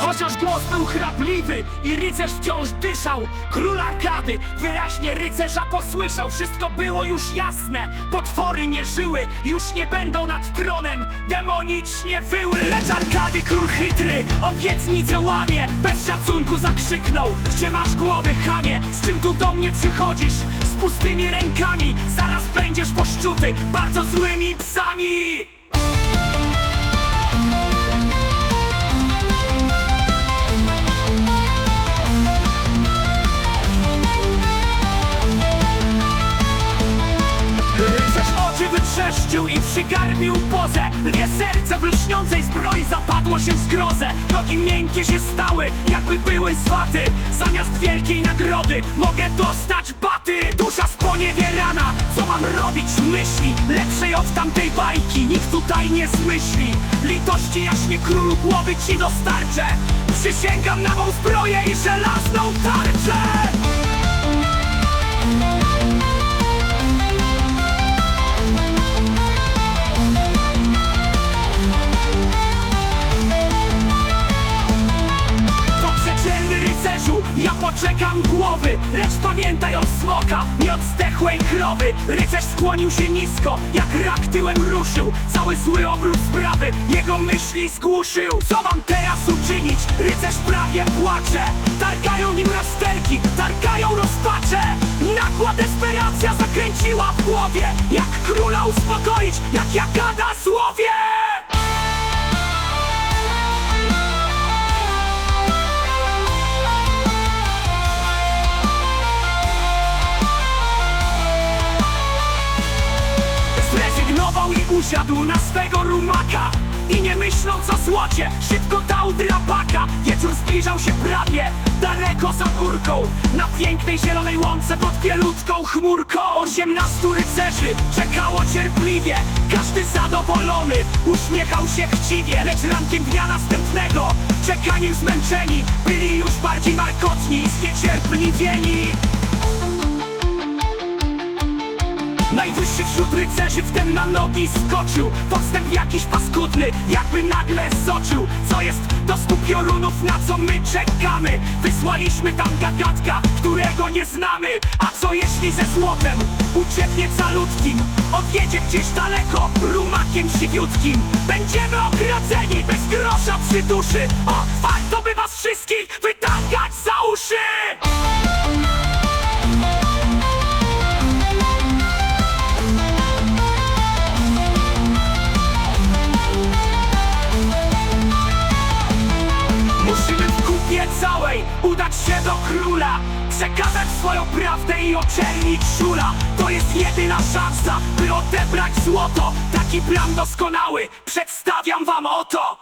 Chociaż głos był chrapliwy i rycerz wciąż dyszał Król Arkady wyraźnie rycerza posłyszał Wszystko było już jasne Potwory nie żyły, już nie będą nad tronem Demonicznie wyły Lecz Arkady król chytry obietnicę łamie Bez szacunku zakrzyknął Gdzie masz głowy, chamie? Z czym tu do mnie przychodzisz? Z pustymi rękami Zaraz będziesz poszczuty bardzo złymi psami i przygarbił pozę. Lwie serce w lśniącej zbroi zapadło się w zgrozę. Nogi miękkie się stały, jakby były zwaty Zamiast wielkiej nagrody mogę dostać baty. Dusza sponiewierana, co mam robić myśli? Lepszej od tamtej bajki nikt tutaj nie zmyśli. Litości jaśnie królu głowy ci dostarczę. Przysięgam na mą zbroję i żelazną poczekam głowy Lecz pamiętaj od smoka, nie od zdechłej krowy. Rycerz skłonił się nisko, jak rak tyłem ruszył. Cały zły obrót sprawy, jego myśli zgłuszył. Co mam teraz uczynić? Rycerz prawie płacze. Targają nim rastelki, targają rozpacze. Nagła desperacja zakręciła w głowie Jak króla uspokoić, jak ja gada I usiadł na swego rumaka. I nie myśląc o złocie, szybko dał drapaka. Wieczór zbliżał się prawie, daleko za górką. Na pięknej zielonej łące pod pielutką chmurką. Osiemnastu rycerzy czekało cierpliwie. Każdy zadowolony, uśmiechał się chciwie. Lecz rankiem dnia następnego, czekaniem zmęczeni Byli już bardziej markotni i zniecierpliwieni wśród rycerzy wtem na nogi skoczył. Podstęp jakiś paskudny, jakby nagle zoczył. Co jest do stu piorunów, na co my czekamy? Wysłaliśmy tam gagatka, którego nie znamy. A co jeśli ze złotem ucieknie calutkim? Odjedzie gdzieś daleko, rumakiem siwiutkim. Będziemy okradzeni, bez grosza przy duszy. O, warto by was wszystkich wytargać za uszy całej Udać się do króla Przekazać swoją prawdę i oczernić szula. To jest jedyna szansa, by odebrać złoto. Taki plan doskonały, przedstawiam wam oto.